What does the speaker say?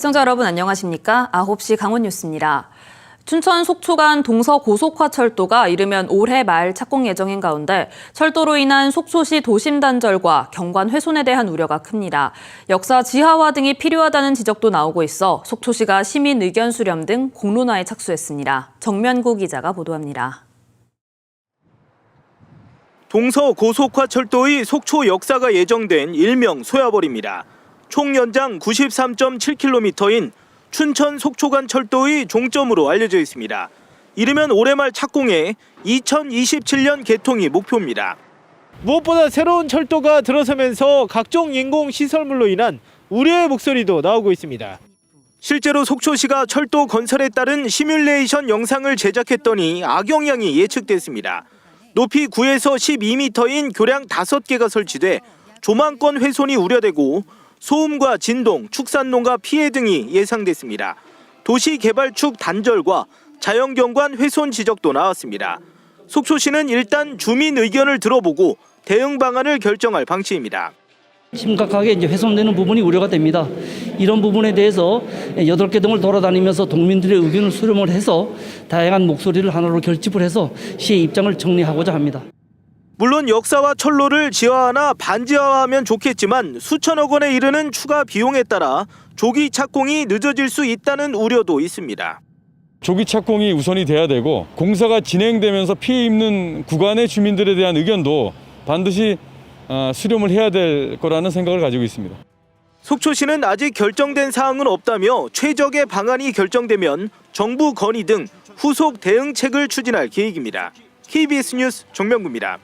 시청자 여러분 안녕하십니까? 9시 강원 뉴스입니다. 춘천 속초 간 동서 고속화 철도가 이르면 올해 말 착공 예정인 가운데 철도로 인한 속초시 도심 단절과 경관 훼손에 대한 우려가 큽니다. 역사 지하화 등이 필요하다는 지적도 나오고 있어 속초시가 시민 의견 수렴 등 공론화에 착수했습니다. 정면구 기자가 보도합니다. 동서 고속화 철도의 속초 역사가 예정된 일명 소야벌입니다. 총 연장 93.7km인 춘천 속초 간 철도의 종점으로 알려져 있습니다. 이르면 올해 말 착공해 2027년 개통이 목표입니다. 무엇보다 새로운 철도가 들어서면서 각종 인공 시설물로 인한 우려의 목소리도 나오고 있습니다. 실제로 속초시가 철도 건설에 따른 시뮬레이션 영상을 제작했더니 악영향이 예측됐습니다. 높이 9에서 12m인 교량 5개가 설치돼 조망권 훼손이 우려되고 소음과 진동, 축산농가 피해 등이 예상됐습니다. 도시개발축 단절과 자연경관 훼손 지적도 나왔습니다. 속초시는 일단 주민 의견을 들어보고 대응 방안을 결정할 방침입니다. 심각하게 이제 훼손되는 부분이 우려가 됩니다. 이런 부분에 대해서 여덟 개 등을 돌아다니면서 동민들의 의견을 수렴을 해서 다양한 목소리를 하나로 결집을 해서 시의 입장을 정리하고자 합니다. 물론 역사와 철로를 지하화나 반지하화하면 좋겠지만 수천억 원에 이르는 추가 비용에 따라 조기 착공이 늦어질 수 있다는 우려도 있습니다. 조기 착공이 우선이 돼야 되고 공사가 진행되면서 피해 입는 구간의 주민들에 대한 의견도 반드시 어, 수렴을 해야 될 거라는 생각을 가지고 있습니다. 속초시는 아직 결정된 사항은 없다며 최적의 방안이 결정되면 정부 건의 등 후속 대응책을 추진할 계획입니다. KBS 뉴스 정명구입니다.